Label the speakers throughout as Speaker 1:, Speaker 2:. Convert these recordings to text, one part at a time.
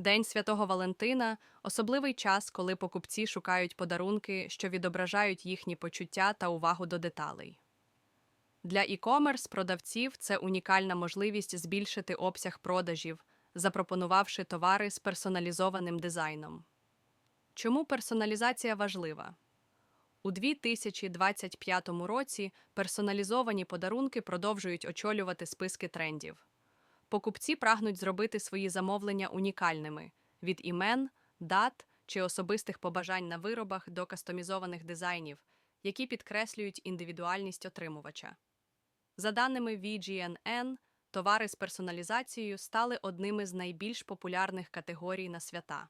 Speaker 1: День Святого Валентина особливий час, коли покупці шукають подарунки, що відображають їхні почуття та увагу до деталей. Для e-commerce продавців це унікальна можливість збільшити обсяг продажів, запропонувавши товари з персоналізованим дизайном. Чому персоналізація важлива? У 2025 році персоналізовані подарунки продовжують очолювати списки трендів. Покупці прагнуть зробити свої замовлення унікальними від імен, дат чи особистих побажань на виробах до кастомізованих дизайнів, які підкреслюють індивідуальність отримувача. За даними VGNN, товари з персоналізацією стали одними з найбільш популярних категорій на свята.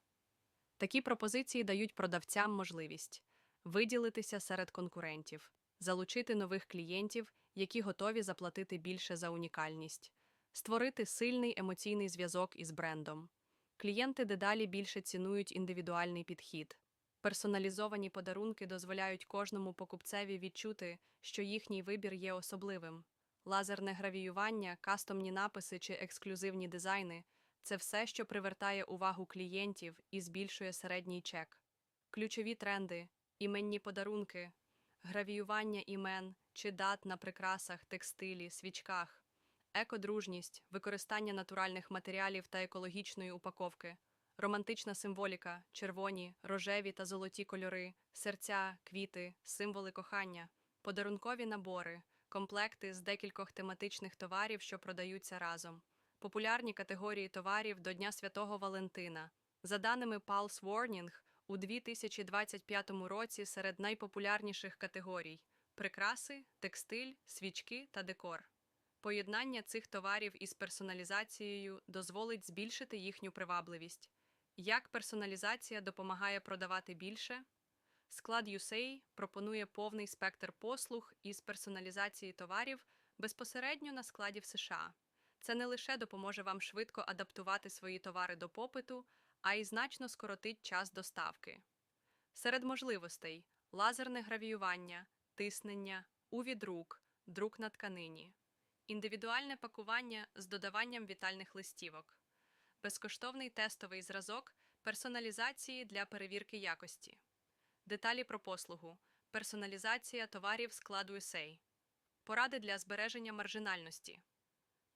Speaker 1: Такі пропозиції дають продавцям можливість виділитися серед конкурентів, залучити нових клієнтів, які готові заплатити більше за унікальність, створити сильний емоційний зв'язок із брендом. Клієнти дедалі більше цінують індивідуальний підхід. Персоналізовані подарунки дозволяють кожному покупцеві відчути, що їхній вибір є особливим. Лазерне гравіювання, кастомні написи чи ексклюзивні дизайни це все, що привертає увагу клієнтів і збільшує середній чек. Ключові тренди, іменні подарунки, гравіювання імен чи дат на прикрасах, текстилі, свічках, екодружність, використання натуральних матеріалів та екологічної упаковки, романтична символіка, червоні, рожеві та золоті кольори, серця, квіти, символи кохання, подарункові набори, комплекти з декількох тематичних товарів, що продаються разом, популярні категорії товарів до Дня Святого Валентина. За даними Pulse Warning, у 2025 році серед найпопулярніших категорій прикраси, текстиль, свічки та декор. Поєднання цих товарів із персоналізацією дозволить збільшити їхню привабливість. Як персоналізація допомагає продавати більше? Склад USAI пропонує повний спектр послуг із персоналізації товарів безпосередньо на складі в США. Це не лише допоможе вам швидко адаптувати свої товари до попиту, а й значно скоротить час доставки. Серед можливостей лазерне гравіювання, тиснення, увід рук, друк на тканині, індивідуальне пакування з додаванням вітальних листівок, безкоштовний тестовий зразок персоналізації для перевірки якості, деталі про послугу, персоналізація товарів складу USAI, поради для збереження маржинальності.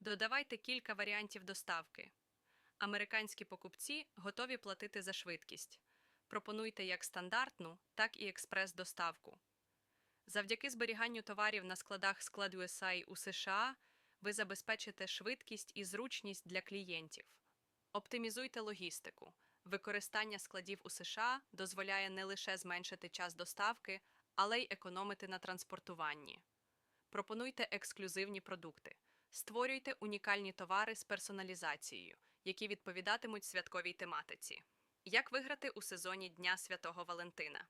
Speaker 1: Додавайте кілька варіантів доставки. Американські покупці готові платити за швидкість. Пропонуйте як стандартну, так і експрес-доставку. Завдяки зберіганню товарів на складах складу USI у США ви забезпечите швидкість і зручність для клієнтів. Оптимізуйте логістику. Використання складів у США дозволяє не лише зменшити час доставки, але й економити на транспортуванні. Пропонуйте ексклюзивні продукти. Створюйте унікальні товари з персоналізацією, які відповідатимуть святковій тематиці. Як виграти у сезоні Дня Святого Валентина?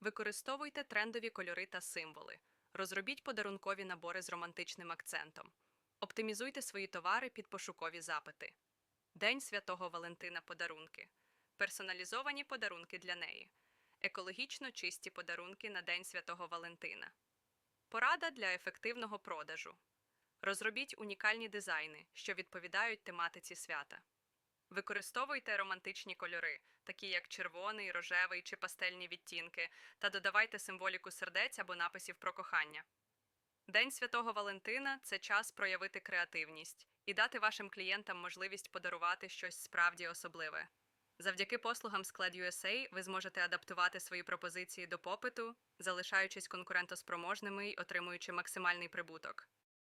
Speaker 1: Використовуйте трендові кольори та символи. Розробіть подарункові набори з романтичним акцентом. Оптимізуйте свої товари під пошукові запити. День Святого Валентина подарунки. Персоналізовані подарунки для неї. Екологічно чисті подарунки на День Святого Валентина. Порада для ефективного продажу. Розробіть унікальні дизайни, що відповідають тематиці свята. Використовуйте романтичні кольори, такі як червоний, рожевий чи пастельні відтінки, та додавайте символіку сердець або написів про кохання. День Святого Валентина це час проявити креативність і дати вашим клієнтам можливість подарувати щось справді особливе. Завдяки послугам склад USA ви зможете адаптувати свої пропозиції до попиту, залишаючись конкурентоспроможними й отримуючи максимальний прибуток.